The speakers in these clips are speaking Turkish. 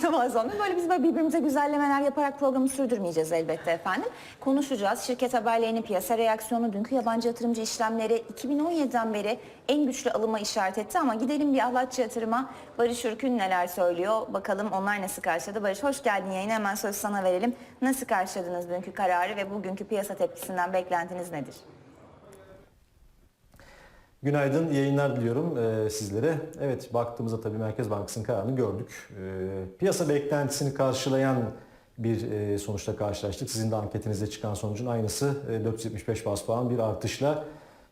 mütevazı Böyle biz böyle birbirimize güzellemeler yaparak programı sürdürmeyeceğiz elbette efendim. Konuşacağız. Şirket haberlerini, piyasa reaksiyonu, dünkü yabancı yatırımcı işlemleri 2017'den beri en güçlü alıma işaret etti ama gidelim bir ahlatçı yatırıma. Barış Ürkün neler söylüyor? Bakalım onlar nasıl karşıladı? Barış hoş geldin yayına hemen söz sana verelim. Nasıl karşıladınız dünkü kararı ve bugünkü piyasa tepkisinden beklentiniz nedir? Günaydın, yayınlar diliyorum e, sizlere. Evet, baktığımızda tabii Merkez Bankası'nın kararını gördük. E, piyasa beklentisini karşılayan bir e, sonuçla karşılaştık. Sizin de anketinizde çıkan sonucun aynısı e, 475 bas puan bir artışla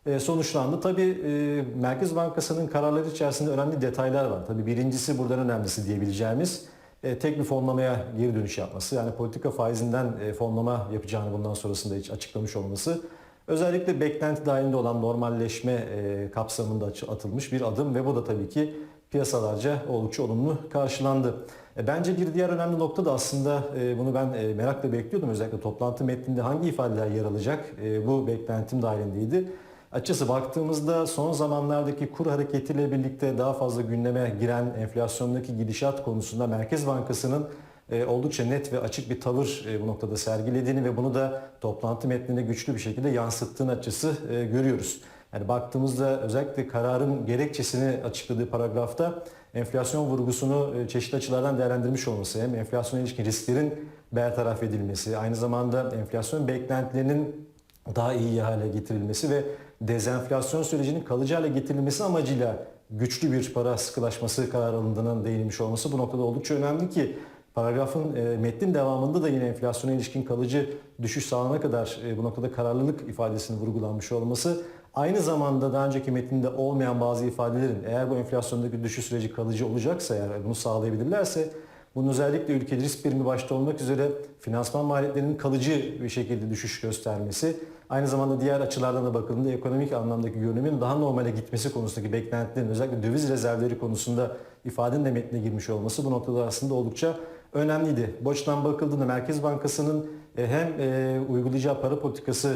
e, sonuçlandı. Tabii e, Merkez Bankası'nın kararları içerisinde önemli detaylar var. Tabii birincisi buradan önemlisi diyebileceğimiz e, tek bir fonlamaya geri dönüş yapması. Yani politika faizinden e, fonlama yapacağını bundan sonrasında hiç açıklamış olması. Özellikle beklenti dahilinde olan normalleşme e, kapsamında atılmış bir adım ve bu da tabii ki piyasalarca oldukça olumlu karşılandı. E, Bence bir diğer önemli nokta da aslında e, bunu ben merakla bekliyordum. Özellikle toplantı metninde hangi ifadeler yer alacak bu beklentim dahilindeydi. Açıkçası baktığımızda son zamanlardaki kur hareketiyle birlikte daha fazla gündeme giren enflasyondaki gidişat konusunda Merkez Bankası'nın e, oldukça net ve açık bir tavır e, bu noktada sergilediğini ve bunu da toplantı metninde güçlü bir şekilde yansıttığını açısı e, görüyoruz. Yani baktığımızda özellikle kararın gerekçesini açıkladığı paragrafta enflasyon vurgusunu e, çeşitli açılardan değerlendirmiş olması, hem enflasyona ilişkin risklerin bertaraf edilmesi, aynı zamanda enflasyon beklentilerinin daha iyi hale getirilmesi ve dezenflasyon sürecinin kalıcı hale getirilmesi amacıyla güçlü bir para sıkılaşması karar alındığının değinilmiş olması bu noktada oldukça önemli ki paragrafın e, metnin devamında da yine enflasyona ilişkin kalıcı düşüş sağlanana kadar e, bu noktada kararlılık ifadesinin vurgulanmış olması aynı zamanda daha önceki metninde olmayan bazı ifadelerin eğer bu enflasyondaki düşüş süreci kalıcı olacaksa eğer bunu sağlayabilirlerse bunun özellikle ülke risk birimi başta olmak üzere finansman maliyetlerinin kalıcı bir şekilde düşüş göstermesi, aynı zamanda diğer açılardan da bakıldığında ekonomik anlamdaki görünümün daha normale gitmesi konusundaki beklentilerin özellikle döviz rezervleri konusunda ifadenin de metnine girmiş olması bu noktada aslında oldukça önemliydi. Bu açıdan bakıldığında Merkez Bankası'nın e, hem e, uygulayacağı para politikası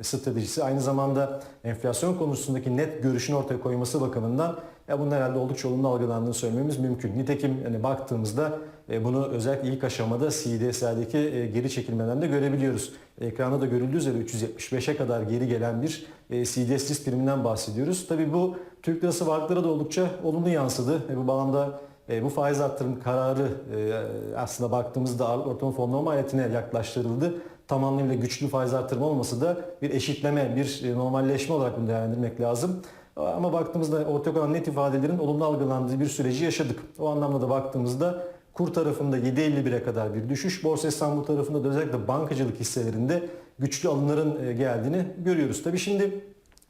e, stratejisi aynı zamanda enflasyon konusundaki net görüşünü ortaya koyması bakımından ya bunun herhalde oldukça olumlu algılandığını söylememiz mümkün. Nitekim hani baktığımızda bunu özellikle ilk aşamada CDS'lerdeki geri çekilmeden de görebiliyoruz. Ekranda da görüldüğü üzere 375'e kadar geri gelen bir CDS risk priminden bahsediyoruz. Tabii bu Türk lirası varlıklara da oldukça olumlu yansıdı. Bu bağlamda e, bu faiz arttırım kararı e, aslında baktığımızda ortalama fonlama maliyetine yaklaştırıldı. Tam anlamıyla güçlü faiz arttırma olması da bir eşitleme, bir e, normalleşme olarak bunu değerlendirmek lazım. Ama baktığımızda ortaya konan net ifadelerin olumlu algılandığı bir süreci yaşadık. O anlamda da baktığımızda kur tarafında 7.51'e kadar bir düşüş, Borsa İstanbul tarafında da özellikle bankacılık hisselerinde güçlü alımların e, geldiğini görüyoruz. Tabii şimdi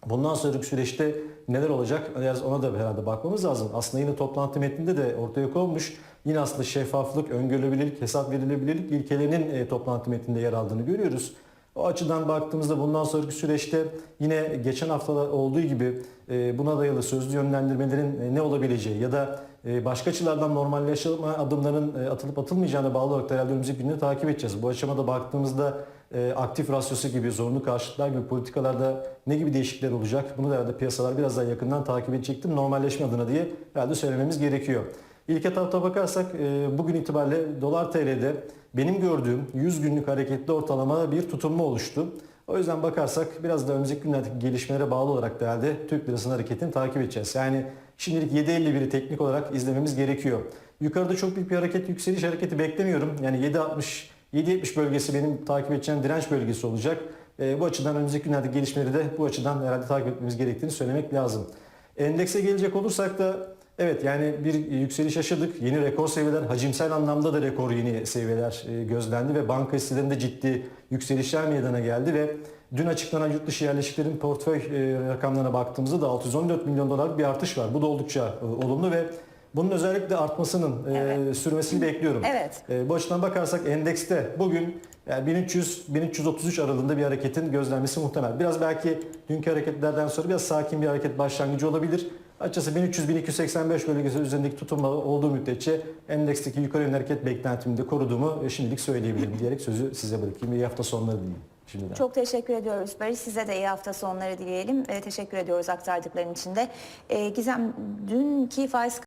Bundan sonraki süreçte neler olacak? Biraz ona da herhalde bakmamız lazım. Aslında yine toplantı metninde de ortaya konmuş. Yine aslında şeffaflık, öngörülebilirlik, hesap verilebilirlik ilkelerinin e, toplantı metninde yer aldığını görüyoruz. O açıdan baktığımızda bundan sonraki süreçte yine geçen hafta olduğu gibi e, buna dayalı sözlü yönlendirmelerin e, ne olabileceği ya da e, başka açılardan normalleşme adımların e, atılıp atılmayacağına bağlı olarak herhalde önümüzdeki günleri takip edeceğiz. Bu aşamada baktığımızda e, aktif rasyosu gibi, zorunlu karşıtlar gibi politikalarda ne gibi değişiklikler olacak? Bunu da herhalde piyasalar biraz daha yakından takip edecektir. Normalleşme adına diye herhalde söylememiz gerekiyor. İlk etapta bakarsak e, bugün itibariyle dolar TL'de benim gördüğüm 100 günlük hareketli ortalama bir tutunma oluştu. O yüzden bakarsak biraz da önümüzdeki günlerdeki gelişmelere bağlı olarak da Türk lirasının hareketini takip edeceğiz. Yani şimdilik 7.51'i teknik olarak izlememiz gerekiyor. Yukarıda çok büyük bir hareket, yükseliş hareketi beklemiyorum. Yani 7.60 7.70 bölgesi benim takip edeceğim direnç bölgesi olacak. E, bu açıdan önümüzdeki günlerde gelişmeleri de bu açıdan herhalde takip etmemiz gerektiğini söylemek lazım. Endekse gelecek olursak da evet yani bir yükseliş yaşadık. Yeni rekor seviyeler, hacimsel anlamda da rekor yeni seviyeler e, gözlendi ve banka hisselerinde ciddi yükselişler meydana geldi ve dün açıklanan yurt dışı yerleşiklerin portföy e, rakamlarına baktığımızda da 614 milyon dolarlık bir artış var. Bu da oldukça e, olumlu ve bunun özellikle artmasının e, Evet. sürmesini bekliyorum. Evet. E, bu açıdan bakarsak endekste bugün yani 1300-1333 aralığında bir hareketin gözlenmesi muhtemel. Biraz belki dünkü hareketlerden sonra biraz sakin bir hareket başlangıcı olabilir. Açıkçası 1300-1285 bölgesi üzerindeki tutunma olduğu müddetçe endeksteki yukarı yönlü hareket beklentimi de koruduğumu e, şimdilik söyleyebilirim diyerek sözü size bırakayım. İyi hafta sonları dileyim şimdiden. Çok teşekkür ediyoruz Barış. Size de iyi hafta sonları dileyelim. Ee, teşekkür ediyoruz aktardıkların için de. Ee, Gizem, dünkü faiz